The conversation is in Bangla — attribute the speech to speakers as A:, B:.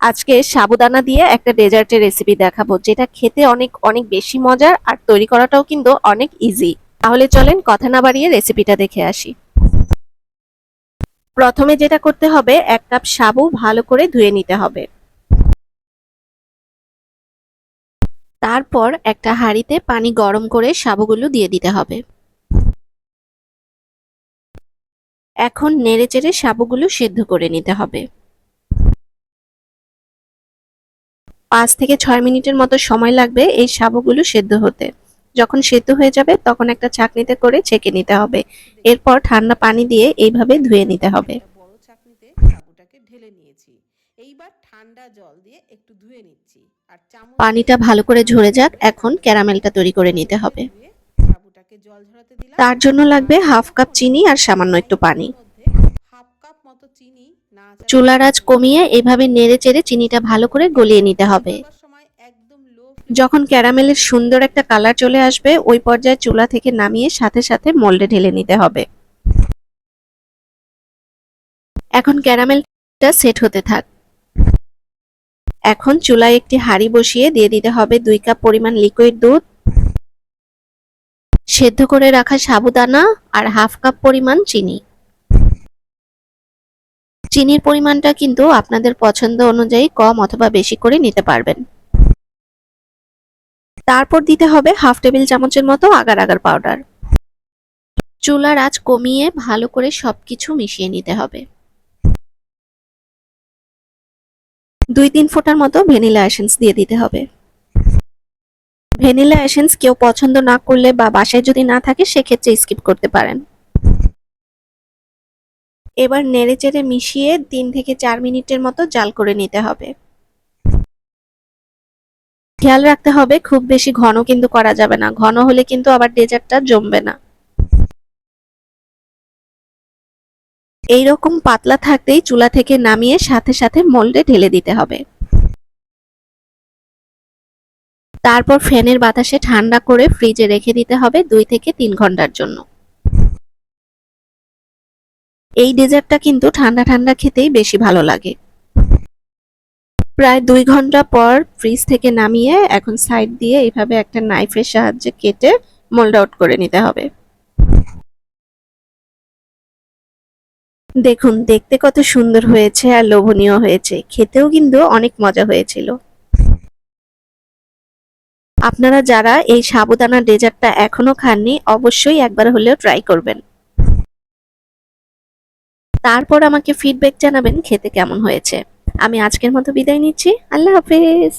A: আজকে সাবুদানা দিয়ে একটা ডেজার্টের রেসিপি দেখাবো, যেটা খেতে অনেক অনেক বেশি মজার আর তৈরি করাটাও কিন্তু অনেক ইজি তাহলে চলেন কথা না বাড়িয়ে রেসিপিটা দেখে আসি। প্রথমে যেটা করতে হবে, এক কাপ সাবু ভালো করে ধুয়ে নিতে হবে। তারপর একটা হাঁড়িতে পানি গরম করে সাবুগুলো দিয়ে দিতে হবে। এখন নেড়ে চেড়ে সাবুগুলো সেদ্ধ করে নিতে হবে। পাঁচ থেকে ছয় মিনিটের মতো সময় লাগবে এই সাবুগুলো সেদ্ধ হতে। যখন সেদ্ধ হয়ে যাবে তখন একটা চাকনিতে করে ছেঁকে নিতে হবে। এরপর ঠান্ডা পানি দিয়ে এইভাবে ধুয়ে নিতে হবে।
B: বড় চাকনিতে সাবুটাকে ঢেলে নিয়েছি। এইবার ঠান্ডা জল দিয়ে একটু ধুয়ে নিচ্ছি। আর চামচ
A: পানিটা ভালো করে ঝরে যাক এখন ক্যারামেলটা তৈরি করে নিতে হবে।
B: সাবুটাকে জল ঝরাতে দিলাম।
A: তার জন্য লাগবে হাফ কাপ চিনি আর সামান্য একটু পানি
B: হাফ কাপ মতো চিনি না
A: চুলার আঁচ কমিয়ে এভাবে নেড়ে চেড়ে চিনিটা ভালো করে গলিয়ে নিতে হবে। যখন ক্যারামেলের সুন্দর একটা কালার চলে আসবে, ওই পর্যায়ে চুলা থেকে নামিয়ে সাথে সাথে মোল্ডে ঢেলে নিতে হবে। এখন ক্যারামেলটা সেট হতে থাক। এখন চুলায় একটি হাঁড়ি বসিয়ে দিয়ে দিতে হবে দুই কাপ পরিমাণ লিকুইড দুধ। সেদ্ধ করে রাখা সাবুদানা আর হাফ কাপ পরিমাণ চিনি। চিনির পরিমাণটা কিন্তু আপনাদের পছন্দ অনুযায়ী কম অথবা বেশি করে নিতে পারবেন। তারপর দিতে হবে হাফ টেবিল চামচের মতো আগার আগার পাউডার। চুলার আঁচ কমিয়ে ভালো করে সবকিছু মিশিয়ে নিতে হবে। দুই তিন ফোঁটার মতো ভ্যানিলা এসেন্স দিয়ে দিতে হবে। ভ্যানিলা এসেন্স কেউ পছন্দ না করলে বা বাসায় যদি না থাকে, সেক্ষেত্রে স্কিপ করতে পারেন। এবার নেড়ে চেড়ে মিশিয়ে তিন থেকে চার মিনিটের মতো জাল করে নিতে হবে। খেয়াল রাখতে হবে, খুব বেশি ঘন কিন্তু করা যাবে না। ঘন হলে কিন্তু আবার ডেজার্টটা জমবে না। এইরকম পাতলা থাকতেই চুলা থেকে নামিয়ে সাথে সাথে মোল্ডে ঢেলে দিতে হবে। তারপর ফ্যানের বাতাসে ঠান্ডা করে ফ্রিজে রেখে দিতে হবে দুই থেকে তিন ঘণ্টার জন্য। এই ডেজার্টটা কিন্তু ঠান্ডা ঠান্ডা খেতেই বেশি ভালো লাগে। প্রায় দুই ঘণ্টা পর ফ্রিজ থেকে নামিয়ে এখন সাইড দিয়ে এইভাবে একটা নাইফের সাহায্যে কেটে মোল্ড আউট করে নিতে হবে। দেখুন, দেখতে কত সুন্দর হয়েছে আর লোভনীয় হয়েছে। খেতেও কিন্তু অনেক মজা হয়েছিল। আপনারা যারা এই সাবুদানা ডেজার্টটা এখনও খাননি, অবশ্যই একবার হলেও ট্রাই করবেন। তারপর আমাকে ফিডব্যাক জানাবেন খেতে কেমন হয়েছে। আমি আজকের মতো বিদায় নিচ্ছি। আল্লাহ হাফেজ।